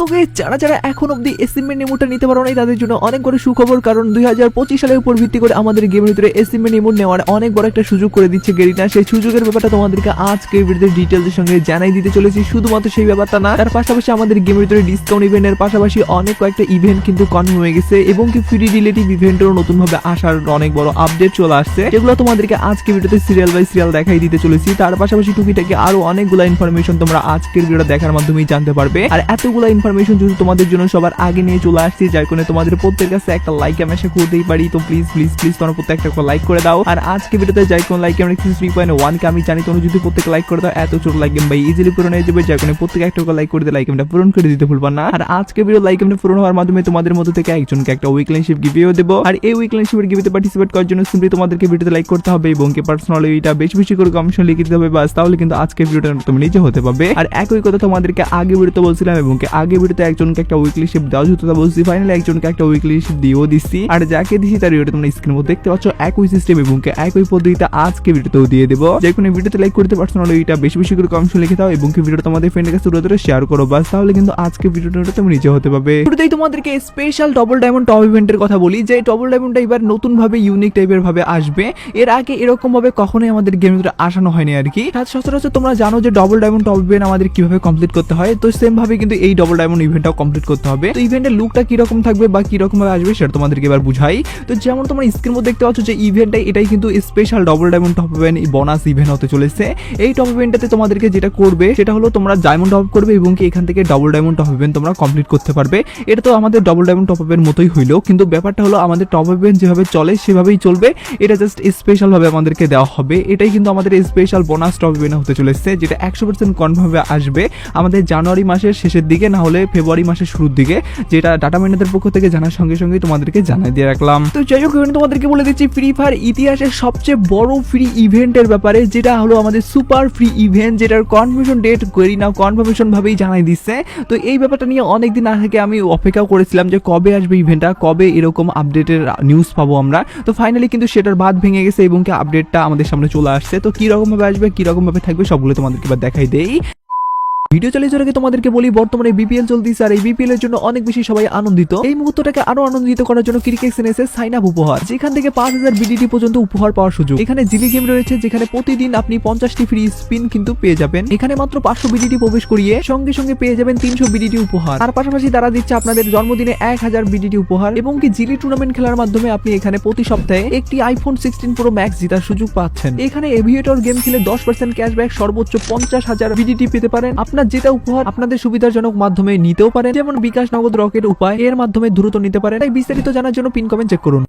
So যারা যারা এখন অব্দি এসিমেন্ট নিতে পারো নাই, তাদের জন্য অনেক বড় সুখবর, কারণ দুই হাজার পঁচিশ সালের উপর ভিত্তি করে আমাদের ভিতরে নেওয়ার অনেক বড় একটা সুযোগ করে দিচ্ছে গেরিনা। সেই সুযোগের ব্যাপারটা তোমাদেরকে আজকে ভিডিওতে সঙ্গে জানাই দিতে চলেছি। শুধুমাত্র সেই ব্যাপারটা না, তার পাশাপাশি আমাদের ভিতরে ডিসকাউন্ট ইভেন্টের পাশাপাশি অনেক কয়েকটা ইভেন্ট কিন্তু কনফার্ম হয়ে গেছে, এবং কি ফ্রি রিলেটিভ ইভেন্টেরও নতুন ভাবে আসার অনেক বড় আপডেট চলে আসছে। যেগুলো তোমাদেরকে আজকে ভিডিওতে সিরিয়াল বাই সিরিয়াল দেখাই দিতে চলেছি। তার পাশাপাশি টুকিটাকে আরও অনেকগুলো ইনফরমেশন তোমরা আজকের ভিডিওটা দেখার মাধ্যমেই জানতে পারবে। আর এতগুলো ইনফরমেশন যদি তোমাদের জন্য সবার আগে নিয়ে চলে আসছি, যার কারণে তোমাদের প্রত্যেকের কাছে একটা লাইক আমি আশা করতেই পারি। তো প্লিজ প্লিজ প্লিজ তোমরা প্রত্যেকটা লাইক করে দাও। আর আজকে ভিডিওতে যাই কোন লাইক আমরা থ্রি পয়েন্ট ওয়ান কে আমি জানি, তোমরা যদি প্রত্যেক লাইক করে দাও, এত ছোট লাইক ভাই ইজিলি পূরণ হয়ে যাবে। যার কারণে প্রত্যেক একটা লাইক করে দিয়ে লাইক আমরা পূরণ করে দিতে ভুলবা না। আর আজকে ভিডিও লাইক আমরা পূরণ হওয়ার মাধ্যমে তোমাদের মধ্যে থেকে একজনকে একটা উইকলাইনশিপ গিভেও দেবো। আর এই উইকলাইনশিপের গিভিতে পার্টিসিপেট করার জন্য সিম্পলি তোমাদেরকে ভিডিওতে লাইক করতে হবে এবং কি পার্সোনালি এটা বেশি বেশি করে কমিশন লিখে দিতে হবে। বাস, তাহলে কিন্তু আজকে ভিডিওটা তুমি নিজে হতে পারবে। আর একই কথা তোমাদেরকে আগে ভিডিওতে বলছিলাম এবং কি আগে ভিডিওতে একজনকে একটা উইকলি শিপ দেওয়া যেত তা বলছি ফাইনালি একজনকে একটা উইকলি শিপ দিয়েও দিচ্ছি আর যাকে দিছি তার ভিডিওটা তোমরা স্ক্রিনের মধ্যে দেখতে পাচ্ছ, একই সিস্টেম এবং একই পদ্ধতিতে আজকে ভিডিওতেও দিয়ে দেবো। যে কোনো ভিডিওতে লাইক করতে পার্সোনালি এটা বেশি বেশি করে কমিশন লিখে দাও এবং কি ভিডিওটা তোমাদের ফ্রেন্ডের কাছে ধরে শেয়ার করো বাস তাহলে কিন্তু আজকে ভিডিওটা তুমি নিজে হতে পারবে। শুরুতেই তোমাদেরকে স্পেশাল ডবল ডায়মন্ড টপ ইভেন্টের কথা বলি, যে ডবল ডায়মন্ডটা এবার নতুন ভাবে ইউনিক টাইপের ভাবে আসবে। এর আগে এরকম ভাবে কখনোই আমাদের গেমের ভিতরে আসানো হয়নি আর কি। সচরাচর তোমরা জানো যে ডবল ডায়মন্ড টপ ইভেন্ট আমাদের কীভাবে কমপ্লিট করতে হয়, তো সেম ভাবে কিন্তু এই ডবল ডায়মন্ড ইভেন্টটাও কমপ্লিট করতে হবে। তো ইভেন্টের লুকটা কীরকম থাকবে বা কীরকম ভাবে আসবে সেটা তোমাদেরকে এবার বুঝাই। তো যেমন তোমরা স্ক্রিন মধ্যে দেখতে পাচ্ছ যে ইভেন্টটা এটাই কিন্তু special double diamond top event bonus event হতে চলেছে। এই টপ ইভেন্টটাতে তোমাদেরকে যেটা করবে, সেটা হলো তোমরা ডায়মন্ড টপ করবে এবং কি এখান থেকে ডবল ডায়মন্ড টপ ইভেন্ট তোমরা কমপ্লিট করতে পারবে। এটা তো আমাদের ডবল ডায়মন্ড টপ ইভেন্ট মতোই হইল, কিন্তু ব্যাপারটা হলো আমাদের টপ ইভেন্ট যেভাবে চলে, সেভাবেই চলবে। এটা জাস্ট স্পেশাল ভাবে আমাদেরকে দেওয়া হবে। এটাই কিন্তু আমাদের স্পেশাল বোনাস টপ ইভেন্ট হতে চলেছে, যেটা একশো পার্সেন্ট কনফার্ম ভাবে আসবে। আমাদের জানুয়ারি মাসের শেষের দিকে, না হলে ফেব্রুয়ারি মাসের শুরুর দিকে, যেটা ডাটা ম্যানেজার পক্ষ থেকে জানার সঙ্গে সঙ্গে তোমাদেরকে জানাই দিয়ে রাখলাম। তো যাই হোক, এখানে তোমাদেরকে বলে দিচ্ছি ফ্রি ফায়ার ইতিহাসের সবচেয়ে বড় ফ্রি ইভেন্টের ব্যাপারে, যেটা হলো আমাদের সুপার ফ্রি ইভেন্ট যেটার কনফার্মেশন ডেট করি না কনফার্মেশন ভাবেই জানাই দিচ্ছে। তো এই ব্যাপারটা নিয়ে অনেকদিন আগে আমি অপেক্ষাও করেছিলাম যে কবে আসবে ইভেন্টটা কবে এরকম আপডেটের নিউজ পাবো আমরা। তো ফাইনালি কিন্তু সেটার বাদ ভেঙে গেছে এবং কি আপডেটটা আমাদের সামনে চলে আসছে। তো কীরকম ভাবে আসবে কীরকম ভাবে থাকবে সবগুলো তোমাদেরকে এবার দেখাই দেই। ভিডিও চালিয়ে যাওয়ার আগে তোমাদেরকে বলি, বর্তমানে বিপিএল চলতেছে আর এই বিপিএল এর জন্য অনেক বেশি সবাই আনন্দিত। এই মুহূর্তটাকে আরও আনন্দিত করার জন্য ক্রিকেট এনেছে সাইন আপ উপহার। যেখান থেকে পাঁচ হাজার বিডিটি পর্যন্ত উপহার পাওয়ার সুযোগ। এখানে জিবি গেম রয়েছে, যেখানে প্রতিদিন আপনি পঞ্চাশটি ফ্রি স্পিন কিন্তু পেয়ে যাবেন। এখানে মাত্র পাঁচশো বিডিটি প্রবেশ করিয়ে সঙ্গে সঙ্গে পেয়ে যাবেন তিনশো বিডিটি উপহার। তার পাশাপাশি তারা দিচ্ছে আপনাদের জন্মদিনে এক হাজার বিডিটি উপহার এবং কি জিলি টুর্নামেন্ট খেলার মাধ্যমে আপনি এখানে প্রতি সপ্তাহে একটি আইফোন সিক্সটিন প্রো ম্যাক্স জেতার সুযোগ পাচ্ছেন। এখানে এভিয়েটর গেম খেলে দশ পার্সেন্ট ক্যাশব্যাক সর্বোচ্চ পঞ্চাশ হাজার বিডিটি পেতে পারেন। আপনার যেটা উপহার আপনাদের সুবিধাজনক মাধ্যমে নিতেও পারেন, যেমন বিকাশ নগদ রকেট উপায়, এর মাধ্যমে দ্রুত নিতে পারেন। তাই বিস্তারিত জানার জন্য পিন কমেন্ট চেক করুন।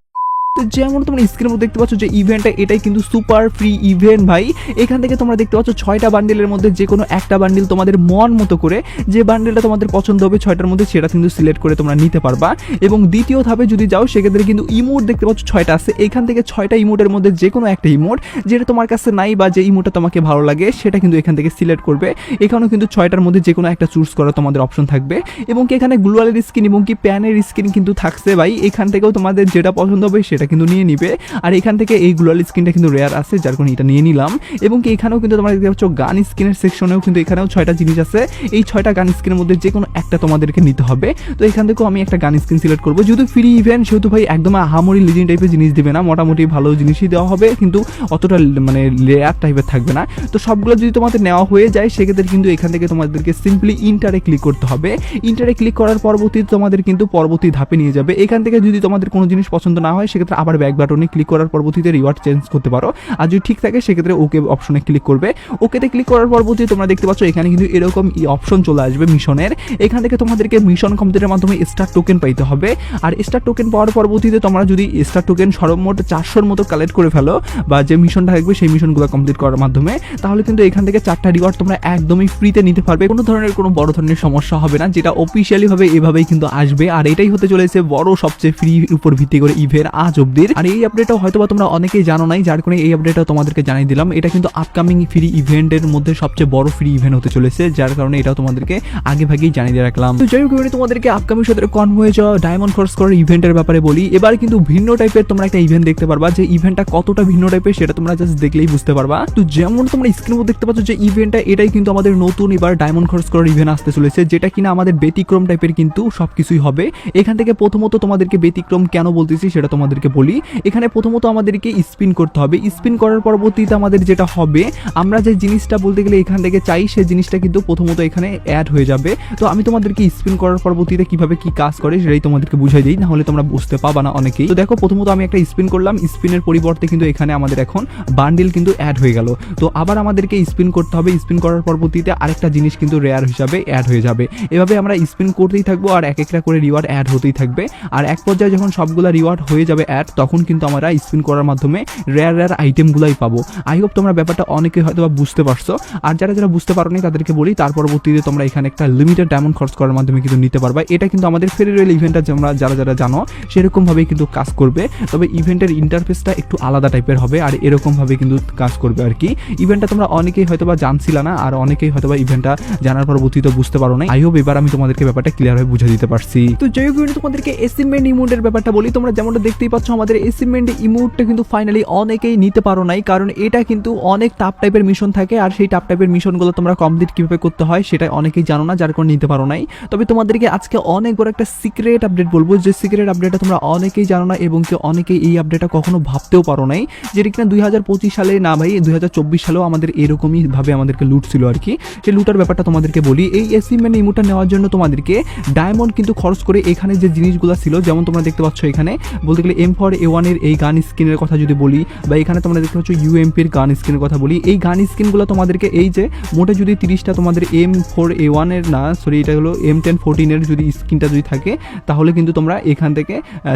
তো যেমন তোমরা স্ক্রিনের মধ্যে দেখতে পাচ্ছ যে ইভেন্টটা এটাই কিন্তু সুপার ফ্রি ইভেন্ট ভাই। এখান থেকে তোমরা দেখতে পাচ্ছ ছয়টা বান্ডেলের মধ্যে যে কোনো একটা বান্ডেল তোমাদের মন মতো করে, যে বান্ডেলটা তোমাদের পছন্দ হবে ছয়টার মধ্যে সেটা কিন্তু সিলেক্ট করে তোমরা নিতে পারবা। এবং দ্বিতীয় ধাপে যদি যাও, সেক্ষেত্রে কিন্তু ইমোট দেখতে পাচ্ছ ছয়টা আছে। এখান থেকে ছয়টা ইমোটের মধ্যে যে কোনো একটা ইমোট যেটা তোমার কাছে নাই বা যে ইমোটটা তোমাকে ভালো লাগে, সেটা কিন্তু এখান থেকে সিলেক্ট করবে। এখানেও কিন্তু ছয়টার মধ্যে যে কোনো একটা চুজ করা তোমাদের অপশন থাকবে। এবং কি এখানে গ্লোয়ালের স্কিন এবং কি প্যানের স্কিন কিন্তু থাকছে ভাই। এখান থেকেও তোমাদের যেটা পছন্দ হবে সেটা কিন্তু নিয়ে নিবে। আর এখান থেকে এই গ্লোয়াল স্কিনটা কিন্তু রেয়ার আছে, যার কারণে এটা নিয়ে নিলাম। এবং কি এখানেও কিন্তু তোমরা দেখতে পাচ্ছ, গান স্কিনের সেকশনেও কিন্তু এখানেও ছয়টা জিনিস আছে। এই ছয়টা গান স্কিনের মধ্যে যে কোনো একটা তোমাদেরকে নিতে হবে। তো এখান থেকেও আমি একটা গান স্কিন সিলেক্ট করব। যেহেতু ফ্রি ইভেন্ট সেহেতু ভাই একদম আহামরি লিজিং টাইপের জিনিস দেবে না। মোটামুটি ভালো জিনিসই দেওয়া হবে, কিন্তু অতটা মানে লেয়ার টাইপের থাকবে না। তো সবগুলো যদি তোমাদের নেওয়া হয়ে যায়, সেক্ষেত্রে কিন্তু এখান থেকে তোমাদেরকে সিম্পলি ইন্টারে ক্লিক করতে হবে। ইন্টারে ক্লিক করার পরবর্তীতে তোমাদের কিন্তু পরবর্তী ধাপে নিয়ে যাবে। এখান থেকে যদি তোমাদের কোনো জিনিস পছন্দ না হয়, সেক্ষেত্রে আবার ব্যাক বাটনে ক্লিক করার পরবর্তীতে রিওয়ার্ড চেঞ্জ করতে পারো। আর যদি ঠিক থাকে, সেক্ষেত্রে ওকে অপশনে ক্লিক করবে। ওকেতে ক্লিক করার পরবর্তী তোমরা দেখতে পাচ্ছ, এখানে কিন্তু এরকম অপশন চলে আসবে মিশনের। এখান থেকে তোমাদেরকে মিশন কমপ্লিটের মাধ্যমে স্টার টোকেন পাইতে হবে। আর স্টার টোকেন পাওয়ার পরবর্তীতে তোমরা যদি স্টার টোকেন সর্বমোট চারশোর মতো কালেক্ট করে ফেলো, বা যে মিশনটা থাকবে, সেই মিশনগুলো কমপ্লিট করার মাধ্যমে, তাহলে কিন্তু এখান থেকে চারটা রিওয়ার্ড তোমরা একদমই ফ্রিতে নিতে পারবে। কোনো ধরনের কোনো বড় ধরনের সমস্যা হবে না, যেটা অফিসিয়ালি ভাবে এভাবেই কিন্তু আসবে। আর এটাই হতে চলেছে বড় সবচেয়ে ফ্রি উপর ভিত্তি করে ইভের আজ অব্দির আর এই আপডেটটাও হয়তো বা তোমরা অনেকেই জানো নাই, যার কারণে এই আপডেটটা তোমাদেরকে জানিয়ে দিলাম। এটা কিন্তু আপকামিং ফ্রি ইভেন্টের মধ্যে সবচেয়ে বড় ফ্রি ইভেন্ট হতে চলেছে, যার কারণে এটাও তোমাদেরকে আগে ভাগেই জানিয়ে দিয়ে রাখলাম। তো যাই হোক তোমাদেরকে আপকামিং সাথে কন হয়ে যাওয়া ডায়মন্ড খরচ করার ইভেন্টের ব্যাপারে বলি। এবার কিন্তু ভিন্ন টাইপের তোমরা একটা ইভেন্ট দেখতে পারবা, যে ইভেন্টটা কতটা ভিন্ন টাইপের সেটা তোমরা জাস্ট দেখলেই বুঝতে পারবা। তো যেমন তোমরা স্ক্রিন মধ্যে দেখতে পাচ্ছ যে ইভেন্টটা এটাই কিন্তু আমাদের নতুন এবার ডায়মন্ড খরচ করার ইভেন্ট আসতে চলেছে, যেটা কিনা আমাদের ব্যতিক্রম টাইপের কিন্তু সবকিছুই হবে। এখান থেকে প্রথমত তোমাদেরকে ব্যতিক্রম কেন বলতেছি সেটা তোমাদেরকে বলি, এখানে প্রথমত আমাদেরকে স্পিন করতে হবে। স্পিন করার পরবর্তীতে আমাদের যেটা হবে, আমরা যে জিনিসটা বলতে গেলে এখান থেকে চাই সেই জিনিসটা কিন্তু প্রথমত এখানে অ্যাড হয়ে যাবে। তো আমি তোমাদেরকে স্পিন করার পরবর্তীতে কীভাবে কি কাজ করে, সেটাই তোমাদেরকে বুঝাই দিই, নাহলে তোমরা বুঝতে পাবা না অনেকেই। তো দেখো, প্রথমত আমি একটা স্পিন করলাম স্পিনের পরিবর্তে কিন্তু এখানে আমাদের এখন বান্ডিল কিন্তু অ্যাড হয়ে গেল। তো আবার আমাদেরকে স্পিন করতে হবে স্পিন করার পরবর্তীতে আরেকটা জিনিস কিন্তু রেয়ার হিসাবে অ্যাড হয়ে যাবে। এভাবে আমরা স্পিন করতেই থাকব, আর এক একটা করে রিওয়ার্ড অ্যাড হতেই থাকবে। আর এক পর্যায়ে যখন সবগুলো রিওয়ার্ড হয়ে যাবে অ্যাড তখন কিন্তু আমরা স্পিন করার মাধ্যমে রেয়ার রেয়ার আইটেমগুলোই পাবো। আই হোপ তোমরা ব্যাপারটা অনেকে হয়তো বা বুঝতে পারছ। আর যারা যারা বুঝতে পারো তাদেরকে বলি তার পরবর্তীতে তোমরা এখানে একটা লিমিটেড ডায়মন্ড খরচ করার মাধ্যমে কিন্তু নিতে পারবা। এটা কিন্তু আমাদের ফেরিওয়েল ইভেন্টটা তোমরা যারা যারা জানো, সেরকমভাবেই কিন্তু কাজ করবে। তবে ইভেন্টের ইন্টারফেসটা একটু আলাদা টাইপের হবে, আর এরকমভাবে কিন্তু কাজ করবে আর কি। ইভেন্টটা তোমরা অনেকেই হয়তো বা জানছিল না, আর অনেকেই হয়তো বা ইভেন্টটা জানার পরবর্তীতে বুঝতে পারো না আই হোপ এবার আমি তোমাদেরকে ব্যাপারটা ক্লিয়ার হয়ে বুঝে দিতে পারছি। তো যাই হোক তোমাদেরকে এসিমেন্ট ইমোটের ব্যাপারটা বলি। তোমরা যেমনটা দেখতেই পাচ্ছ আমাদের এসিমেন্ট ইমোটটা কিন্তু ফাইনালি অনেকেই নিতে পারো নাই, কারণ এটা কিন্তু অনেক টাপ টাইপের মিশন থাকে আর সেই টাপ টাইপের মিশনগুলো তোমরা কমপ্লিট কীভাবে করতে হয় সেটা অনেকেই জানো না, যার কারণে নিতে পারো নাই। তবে তোমাদেরকে আজকে অনেক বড় একটা সিক্রেট আপডেট বলব, যে সিক্রেট আপডেটটা তোমরা অনেকেই জানো না এবং কেউ অনেকেই এই আপডেটটা কখনো ভাবতেও পারো নাই, যেটা কিনা দুই হাজার পঁচিশ সালে না ভাই, দুই হাজার চব্বিশ সালেও আমাদের এরকমই ভাবে আমাদেরকে লুট ছিল আর কি। সেই লুটার ব্যাপারটা তোমাদেরকে বলি, এই এসিমেন্ট ইমোটা নেওয়ার জন্য তোমাদেরকে ডায়মন্ড কিন্তু খরচ করে এখানে যে জিনিসগুলো ছিল, যেমন তোমরা দেখতে পাচ্ছ এখানে, বলতে গেলে এম ফর এ ওয়ানের এই গান স্ক্রিনের কথা যদি বলি, বা এখানে তোমরা দেখতে পাচ্ছ ইউএমপির গান স্ক্রিনের কথা বলি, এই গান স্ক্রিনগুলো তোমাদেরকে এই যে মোটে যদি তিরিশটা তোমাদের এম ফোর এ ওয়ানের না সরি এটা হলো এম টেন ফোরটিনের যদি স্ক্রিনটা যদি থাকে, তাহলে কিন্তু তোমরা এখান থেকে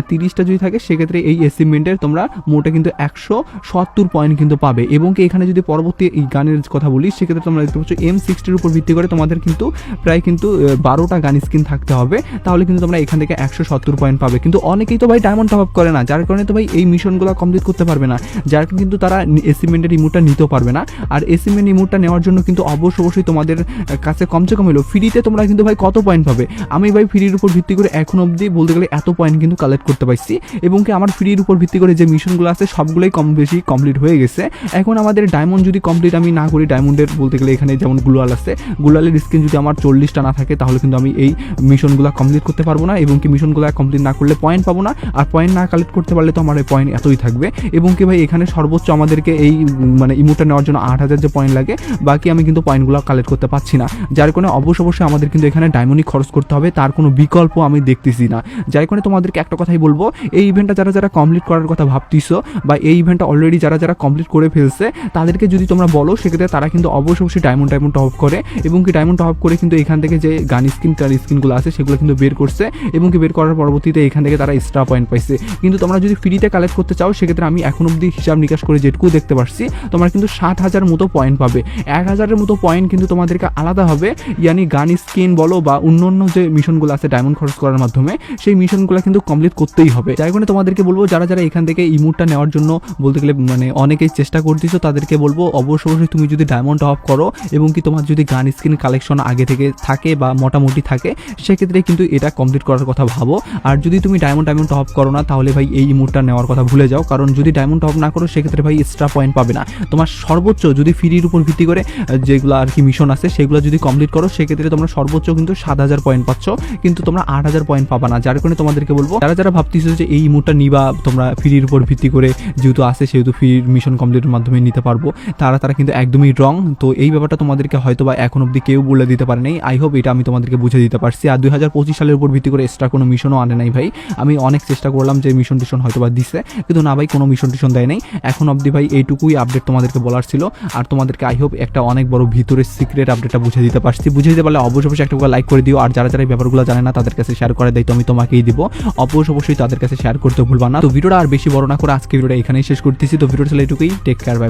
তিরিশটা যদি থাকে, সেক্ষেত্রে এই এসিমেন্টের তোমরা মোটে কিন্তু একশো সত্তর পয়েন্ট কিন্তু পাবে। এবং কি এখানে যদি পরবর্তী এই গানের কথা বলি, সেক্ষেত্রে তোমরা দেখতে পাচ্ছ এম সিক্সটির উপর ভিত্তি করে তোমাদের কিন্তু প্রায় কিন্তু বারোটা গান স্ক্রিন থাকতে হবে, তাহলে কিন্তু তোমরা এখান থেকে একশো সত্তর পয়েন্ট পাবে। কিন্তু অনেকেই তো ভাই ডায়মন্ড টপ আপ করে না যার কারণে তো ভাই এই মিশনগুলো কমপ্লিট করতে পারবে না। যার কিন্তু তারা এসিমেন্টের ইমোটটা নিতেও পারবে না। আর এসিমেন্ট ইমোটটা নেওয়ার জন্য কিন্তু অবশ্য অবশ্যই তোমাদের কাছে কমসে কম হলো ফ্রিতে তোমরা কিন্তু ভাই কত পয়েন্ট পাবে? আমি ভাই ফ্রির উপর ভিত্তি করে এখন অবধি বলতে গেলে এত পয়েন্ট কিন্তু কালেক্ট করতে পারছি। এবং কি আমার ফ্রির উপর ভিত্তি করে যে মিশনগুলো আছে সবগুলোই কম বেশি কমপ্লিট হয়ে গেছে। এখন আমাদের ডায়মন্ড যদি কমপ্লিট আমি না করি ডায়মন্ডের বলতে গেলে এখানে যেমন গুলাল আছে, গুলালের স্ক্রিন যদি আমার চল্লিশটা না থাকে, তাহলে কিন্তু আমি এই মিশনগুলো কমপ্লিট করতে পারব না। এবং কি মিশনগুলো কমপ্লিট না করলে পয়েন্ট পাবো না। আর পয়েন্ট না কালেক্ট করতে পারলে তো আমার এই পয়েন্ট এতই থাকবে। এবং কি ভাই, এখানে সর্বোচ্চ আমাদেরকে এই মানে ইমোটা নেওয়ার জন্য আট হাজার যে পয়েন্ট লাগে, বাকি আমি কিন্তু পয়েন্টগুলো কালেক্ট করতে পারছি না। যার কারণে অবশ্য অবশ্যই আমাদের কিন্তু এখানে ডায়মন্ডই খরচ করতে হবে, তার কোনো বিকল্প আমি দেখতেছি না। যার কারণে তোমাদেরকে একটা কথাই বলব, এই ইভেন্টটা যারা যারা কমপ্লিট করার কথা ভাবতিছো, বা এই ইভেন্টটা অলরেডি যারা যারা কমপ্লিট করে ফেলছে, তাদেরকে যদি তোমরা বলো, সেক্ষেত্রে তারা কিন্তু অবশ্যই অবশ্যই ডায়মন্ড ডায়মন্ড টপ করে, এবং কি ডায়মন্ড টপ করে কিন্তু এখান থেকে যে গান স্কিন টার স্কিনগুলো আছে, সেগুলো কিন্তু বের করছে, এবং কি বের করার পরবর্তীতে এখান থেকে তারা এক্সট্রা পয়েন্ট পাইছে। কিন্তু তোমরা যদি ফ্রিতে কালেক্ট করতে চাও, সেক্ষেত্রে আমি এখন অবধি হিসাব নিকাশ করে যেটুকু দেখতে পারছি, তোমরা কিন্তু ষাট হাজার মতো পয়েন্ট পাবে। এক হাজারের মতো পয়েন্ট কিন্তু তোমাদেরকে আলাদা হবে, ইয়ানি গান স্কিন বলো বা অন্য অন্য যে মিশনগুলো আছে ডায়মন্ড খরচ করার মাধ্যমে, সেই মিশনগুলো কিন্তু কমপ্লিট করতেই হবে। যার কারণে তোমাদেরকে বলব, যারা যারা এখান থেকে ইমোটটা নেওয়ার জন্য বলতে গেলে মানে অনেকেই চেষ্টা করতেছো তাদেরকে বলব অবশ্য অবশ্যই তুমি যদি ডায়মন্ড অফ করো এবং কি তোমার যদি গান স্কিন কালেকশন আগে থেকে থাকে বা মোটামুটি থাকে, সেক্ষেত্রে কিন্তু এটা কমপ্লিট করার কথা ভাবো। আর যদি তুমি ডায়মন্ড ডায়মন্ড টপ করো না, তাহলে ভাই এই ইমোটটা নেওয়ার কথা ভুলে যাও, কারণ যদি ডায়মন্ড টপ না করো, সেক্ষেত্রে ভাই এক্সট্রা পয়েন্ট পাবে না। তোমার সর্বোচ্চ যদি ফ্রির উপর ভিত্তি করে যেগুলো আর কি মিশন আছে, সেগুলো যদি কমপ্লিট করো, সেক্ষেত্রে তোমরা সর্বোচ্চ কিন্তু সাত হাজার পয়েন্ট পাচ্ছ, কিন্তু তোমরা আট হাজার পয়েন্ট পাবা না। যার কারণে তোমাদেরকে বলব, যারা যারা ভাবতেছো যে এই ইমোটটা নিবা, তোমরা ফ্রির উপর ভিত্তি করে যেহেতু আছে, সেহেতু ফ্রি মিশন কমপ্লিটের মাধ্যমে নিতে পারব, তারা তারা কিন্তু একদমই রং তো এই ব্যাপারটা তোমাদেরকে হয়তো বা এখন অব্দি কেউ বলে দিতে পারে নাই। আই হোপ এটা আমি তোমাদেরকে বুঝে দিতে পারছি। আর দুই হাজার পঁচিশ সালের উপর ভিত্তি করে এক্সট্রা কোনো মিশনও আনে নাই ভাই। আমি অনেক চেষ্টা করলাম যে মিশন টিশন হয়তো বা দিছে, কিন্তু না ভাই, কোনো মিশন টিশন দেয় নাই। এখন অব্দি ভাই, এইটুকুই আপডেট তোমাদেরকে বলার ছিল। আর তোমাদেরকে আই হোপ একটা অনেক বড় ভিতরের সিক্রেট আপডেটটা বুঝে দিতে পারছি। বুঝে দিতে পারলে অবশ্যই অবশ্যই একটা লাইক করে দিও। আর যারা যারা এই ব্যাপারগুলো জানে না, তাদের কাছে শেয়ার করে দেয় তো আমি তোমাকেই দিব। অবশ্যই অবশ্যই তাদের কাছে শেয়ার করতে ভুলবা না। তো ভিডিওটা আর বেশি বড় না করে আজকে ভিডিওটা এখানেই শেষ করতেছি। তো ভিডিওটা ছিল এটুকুই। Take care bye